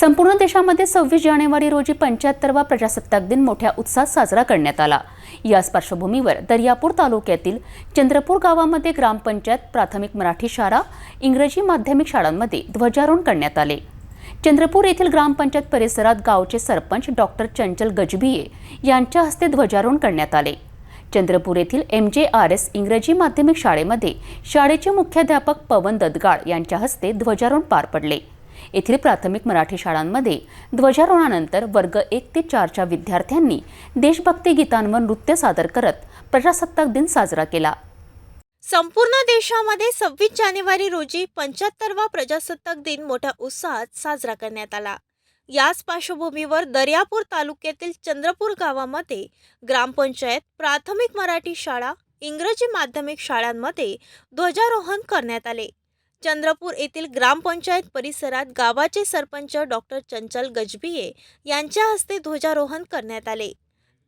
संपूर्ण देशामध्ये सव्वीस जानेवारी रोजी पंच्याहत्तरवा प्रजासत्ताक दिन मोठ्या उत्साहात साजरा करण्यात आला. याच पार्श्वभूमीवर दर्यापूर तालुक्यातील चंद्रपूर गावामध्ये ग्रामपंचायत प्राथमिक मराठी शाळा इंग्रजी माध्यमिक शाळांमध्ये ध्वजारोहण करण्यात आले. चंद्रपूर येथील ग्रामपंचायत परिसरात गावचे सरपंच डॉक्टर चंचल गजभिये यांच्या हस्ते ध्वजारोहण करण्यात आले. चंद्रपूर येथील एम जे आर एस इंग्रजी माध्यमिक शाळेमध्ये शाळेचे मुख्याध्यापक पवन ददगाळ यांच्या हस्ते ध्वजारोहण पार पडले. येथील प्राथमिक मराठी शाळांमध्ये ध्वजारोहणानंतर वर्ग एक ते चारच्या विद्यार्थ्यांनी देशभक्ती गीतांवर नृत्य सादर करत प्रजासत्ताक दिन साजरा केला. संपूर्ण देशामध्ये सव्वीस जानेवारी रोजी पंच्याहत्तरवा प्रजासत्ताक दिन मोठ्या उत्साहात साजरा करण्यात आला. याच पार्श्वभूमीवर दर्यापूर तालुक्यातील चंद्रपूर गावामध्ये ग्रामपंचायत प्राथमिक मराठी शाळा इंग्रजी माध्यमिक शाळांमध्ये ध्वजारोहण करण्यात आले. चंद्रपूर येथील ग्रामपंचायत परिसरात गावाचे सरपंच डॉक्टर चंचल गजबिये यांच्या हस्ते ध्वजारोहण करण्यात आले.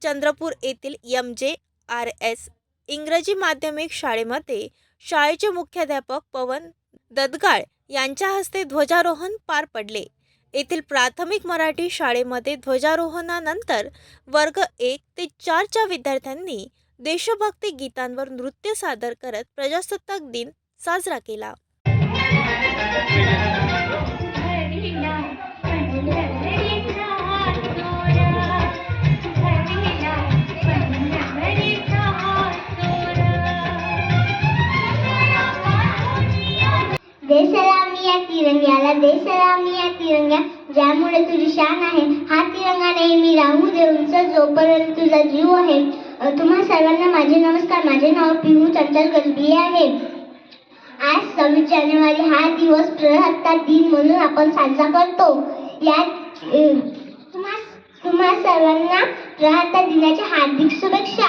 चंद्रपूर येथील एम जे आर एस इंग्रजी माध्यमिक शाळेमध्ये शाळेचे मुख्याध्यापक पवन ददगाळ यांच्या हस्ते ध्वजारोहण पार पडले. येथील प्राथमिक मराठी शाळेमध्ये ध्वजारोहणानंतर वर्ग एक ते चारच्या विद्यार्थ्यांनी देशभक्ती गीतांवर नृत्य सादर करत प्रजासत्ताक दिन साजरा केला. तिरंग्याला दे सलामी या तिरंग्या ज्यामुळे तुझी शान आहे हा तिरंगा नेहमी राहू दे उंच जोपर्यंत तुझा जीव आहे. तुम्हा सर्वांना माझे नमस्कार. माझे नाव पिहू चंचल गजबी आहे. आज सव्वीस जानेवारी हा दिवस प्रजासत्ताक दिन म्हणून आपण साजरा करतो. यात तुम्हा तुम्हा सर्वांना प्रजासत्ताक दिनाच्या हार्दिक शुभेच्छा.